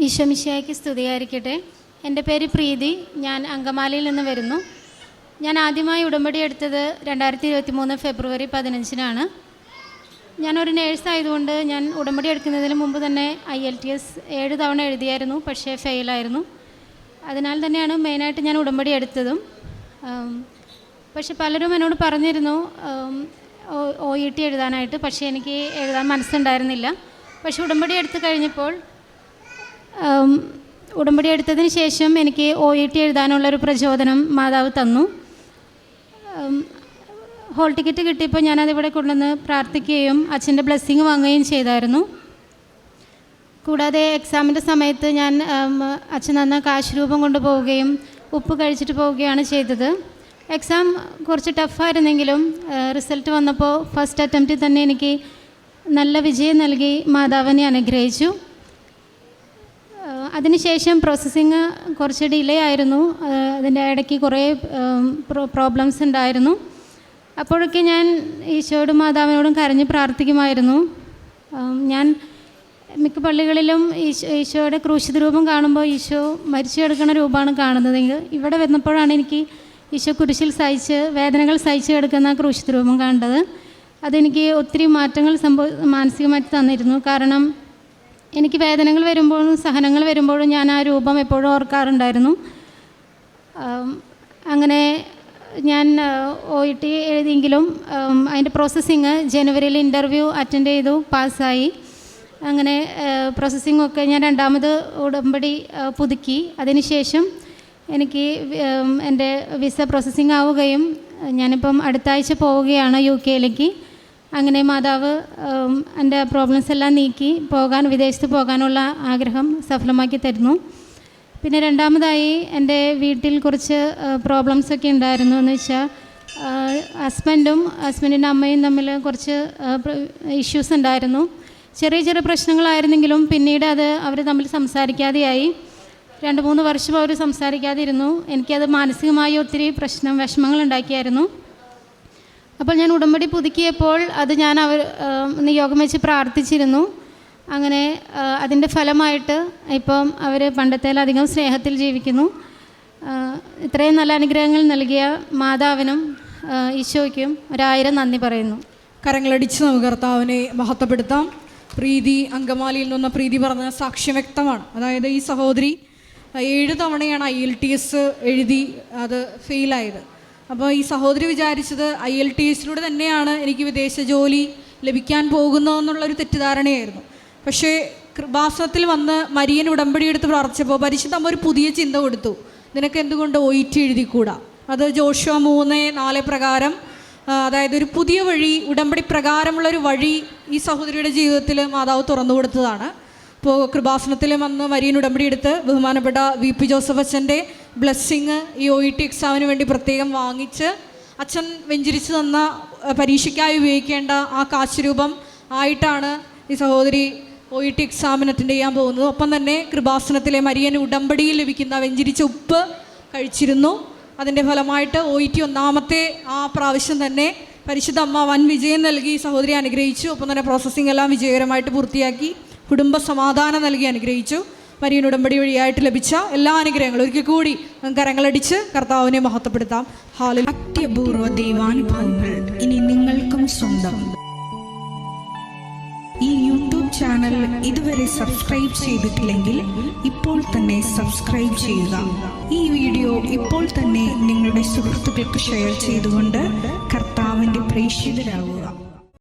ഈശോമിശിയായ്ക്ക് സ്തുതിയായിരിക്കട്ടെ. എന്റെ പേര് പ്രീതി. ഞാൻ അങ്കമാലിയിൽ നിന്ന് വരുന്നു. ഞാൻ ആദ്യമായി ഉടമ്പടി എടുത്തത് രണ്ടായിരത്തി ഇരുപത്തി മൂന്ന് ഫെബ്രുവരി പതിനഞ്ചിനാണ്. ഞാനൊരു നേഴ്സ് ആയതുകൊണ്ട് ഞാൻ ഉടമ്പടി എടുക്കുന്നതിന് മുമ്പ് തന്നെ ഐ എൽ ടി എസ് ഏഴ് തവണ എഴുതിയായിരുന്നു പക്ഷേ ഫെയിലായിരുന്നു. അതിനാൽ തന്നെയാണ് മെയിനായിട്ട് ഞാൻ ഉടമ്പടി എടുത്തതും. പക്ഷെ പലരും എന്നോട് പറഞ്ഞിരുന്നു ഒ ഇ ടി എഴുതാനായിട്ട് പക്ഷേ എനിക്ക് എഴുതാൻ മനസ്സുണ്ടായിരുന്നില്ല. പക്ഷെ ഉടമ്പടി എടുത്തു കഴിഞ്ഞപ്പോൾ ഉടമ്പടി എടുത്തതിന് ശേഷം എനിക്ക് ഒ ഇ ടി എഴുതാനുള്ളൊരു പ്രചോദനം മാതാവ് തന്നു. ഹോൾ ടിക്കറ്റ് കിട്ടിയപ്പോൾ ഞാനതിവിടെ കൊണ്ടുവന്ന് പ്രാർത്ഥിക്കുകയും അച്ഛന്റെ ബ്ലെസ്സിങ് വാങ്ങുകയും ചെയ്തായിരുന്നു. കൂടാതെ എക്സാമിന്റെ സമയത്ത് ഞാൻ അച്ഛൻ തന്ന കാശ് രൂപം കൊണ്ടുപോവുകയും ഉപ്പ് കഴിച്ചിട്ട് പോവുകയാണ് ചെയ്തത്. എക്സാം കുറച്ച് ടഫായിരുന്നെങ്കിലും റിസൾട്ട് വന്നപ്പോൾ ഫസ്റ്റ് അറ്റംപ്റ്റിൽ തന്നെ എനിക്ക് നല്ല വിജയം നൽകി മാതാവിനെ അനുഗ്രഹിച്ചു. അതിനുശേഷം പ്രോസസ്സിങ് കുറച്ച് ഡിലേ ആയിരുന്നു. അതിന്റെ ഇടയ്ക്ക് കുറേ പ്രോബ്ലംസ് ഉണ്ടായിരുന്നു. അപ്പോഴൊക്കെ ഞാൻ ഈശോയോടും മാതാവിനോടും കരഞ്ഞ് പ്രാർത്ഥിക്കുമായിരുന്നു. ഞാൻ മിക്ക പള്ളികളിലും ഈശോ ഈശോയുടെ ക്രൂശിത രൂപം കാണുമ്പോൾ ഈശോ മരിച്ചു കിടക്കുന്ന രൂപമാണ് കാണുന്നതെങ്കിൽ ഇവിടെ വന്നപ്പോഴാണ് എനിക്ക് ഈശോ കുരിശിൽ സഹിച്ച് വേദനകൾ സഹിച്ച് കിടക്കുന്ന ക്രൂശിത രൂപം കണ്ടത്. അതെനിക്ക് ഒത്തിരി മാറ്റങ്ങൾ സംഭവ മാനസികമായിട്ട് തന്നിരുന്നു. കാരണം എനിക്ക് വേദനകൾ വരുമ്പോഴും സഹനങ്ങൾ വരുമ്പോഴും ഞാൻ ആ രൂപം എപ്പോഴും ഓർക്കാറുണ്ടായിരുന്നു. അങ്ങനെ ഞാൻ ഒ ഇ ടി എഴുതിയെങ്കിലും അതിന്റെ പ്രോസസ്സിങ് ജനുവരിയിൽ ഇന്റർവ്യൂ അറ്റൻഡ് ചെയ്തു പാസ്സായി. അങ്ങനെ പ്രോസസ്സിംഗ് ഒക്കെ ഞാൻ രണ്ടാമത് ഉടമ്പടി പുതുക്കി. അതിനുശേഷം എനിക്ക് എന്റെ വിസ പ്രോസസ്സിംഗ് ആവുകയും ഞാനിപ്പം അടുത്ത ആഴ്ച പോവുകയാണ് യു കെയിലേക്ക് അങ്ങനെ മാതാവ് എന്റെ പ്രോബ്ലംസ് എല്ലാം നീക്കി പോകാൻ വിദേശത്ത് പോകാനുള്ള ആഗ്രഹം സഫലമാക്കി തരുന്നു. പിന്നെ രണ്ടാമതായി എന്റെ വീട്ടിൽ കുറച്ച് പ്രോബ്ലംസ് ഒക്കെ ഉണ്ടായിരുന്നു എന്ന് വെച്ചാൽ ഹസ്ബൻഡും ഹസ്ബൻഡിന്റെ അമ്മയും തമ്മിൽ കുറച്ച് ഇഷ്യൂസ് ഉണ്ടായിരുന്നു. ചെറിയ ചെറിയ പ്രശ്നങ്ങളായിരുന്നെങ്കിലും പിന്നീട് അത് അവർ തമ്മിൽ സംസാരിക്കാതെയായി. രണ്ട് മൂന്ന് വർഷം അവർ സംസാരിക്കാതിരുന്നു. എനിക്കത് മാനസികമായി ഒത്തിരി പ്രശ്നം വിഷമങ്ങൾ ഉണ്ടാക്കിയായിരുന്നു. അപ്പോൾ ഞാൻ ഉടമ്പടി പുതുക്കിയപ്പോൾ അത് ഞാൻ അവർ നിയോഗം വെച്ച് പ്രാർത്ഥിച്ചിരുന്നു. അങ്ങനെ അതിന്റെ ഫലമായിട്ട് ഇപ്പം അവർ പണ്ടത്തേലധികം സ്നേഹത്തിൽ ജീവിക്കുന്നു. ഇത്രയും നല്ല അനുഗ്രഹങ്ങൾ നൽകിയ മാതാവിനും ഈശോയ്ക്കും ഒരായിരം നന്ദി പറയുന്നു. കരങ്ങളടിച്ച് നമുക്ക് കർത്താവിനെ മഹത്വപ്പെടുത്താം. പ്രീതി അങ്കമാലിയിൽ നിന്ന് പ്രീതി പറഞ്ഞ സാക്ഷ്യം വ്യക്തമാണ്. അതായത് ഈ സഹോദരി ഏഴ് തവണയാണ് ഐ എൽ ടി എസ് എഴുതി അത് ഫെയിലായത്. അപ്പോൾ ഈ സഹോദരി വിചാരിച്ചത് ഐ എൽ ടി എസിലൂടെ തന്നെയാണ് എനിക്ക് വിദേശ ജോലി ലഭിക്കാൻ പോകുന്നതെന്നുള്ളൊരു തെറ്റിദ്ധാരണയായിരുന്നു. പക്ഷേ കൃപാസനത്തിൽ വന്ന് മരിയൻ ഉടമ്പടി എടുത്ത് പ്രാർത്ഥിച്ചപ്പോൾ പരിശുദ്ധ അമ്മ ഒരു പുതിയ ചിന്ത കൊടുത്തു. നിനക്ക് എന്തുകൊണ്ട് ഒ ഇ ടി എഴുതിക്കൂടാ? അത് ജോഷോ മൂന്ന് നാല് പ്രകാരം അതായത് ഒരു പുതിയ വഴി ഉടമ്പടി പ്രകാരമുള്ളൊരു വഴി ഈ സഹോദരിയുടെ ജീവിതത്തിൽ മാതാവ് തുറന്നു കൊടുത്തതാണ്. ഇപ്പോൾ കൃപാസനത്തിൽ വന്ന് മരിയൻ ഉടമ്പടി എടുത്ത് ബഹുമാനപ്പെട്ട വി പി ജോസഫ് അച്ഛന്റെ ബ്ലെസ്സിങ് ഈ ഒ ഇ ടി എക്സാമിന് വേണ്ടി പ്രത്യേകം വാങ്ങിച്ച് അച്ഛൻ വെഞ്ചരിച്ച് തന്ന പരീക്ഷയ്ക്കായി ഉപയോഗിക്കേണ്ട ആ കാശ് രൂപം ആയിട്ടാണ് ഈ സഹോദരി ഒ ഇ ടി എക്സാമിന് അറ്റൻഡ് ചെയ്യാൻ പോകുന്നത്. ഒപ്പം തന്നെ കൃപാസനത്തിലെ മരിയൻ ഉടമ്പടിയിൽ ലഭിക്കുന്ന വെഞ്ചരിച്ച ഉപ്പ് കഴിച്ചിരുന്നു. അതിന്റെ ഫലമായിട്ട് ഒ ഇ ടി ഒന്നാമത്തെ ആ പ്രാവശ്യം തന്നെ പരിശുദ്ധ അമ്മ വൻ വിജയം നൽകി സഹോദരി അനുഗ്രഹിച്ചു. ഒപ്പം തന്നെ പ്രോസസ്സിംഗ് എല്ലാം വിജയകരമായിട്ട് പൂർത്തിയാക്കി. കുടുംബ സമാധാനം നൽകി അനുഗ്രഹിച്ചു. മരിയൻ ഉടമ്പടി വഴിയായിട്ട് ലഭിച്ച എല്ലാ അനുഗ്രഹങ്ങളും ഒരിക്കൽ കൂടി കരങ്ങളടിച്ച് കർത്താവിനെ മഹത്വപ്പെടുത്താം. ഹാലിൽ അത്യപൂർവ ദൈവാനുഭവങ്ങൾ ഇനി നിങ്ങൾക്കും സ്വന്തം. ഈ യൂട്യൂബ് ചാനൽ ഇതുവരെ സബ്സ്ക്രൈബ് ചെയ്തിട്ടില്ലെങ്കിൽ ഇപ്പോൾ തന്നെ സബ്സ്ക്രൈബ് ചെയ്യുക. ഈ വീഡിയോ ഇപ്പോൾ തന്നെ നിങ്ങളുടെ സുഹൃത്തുക്കൾക്ക് ഷെയർ ചെയ്തുകൊണ്ട് കർത്താവിന്റെ പ്രേക്ഷിതരാകുക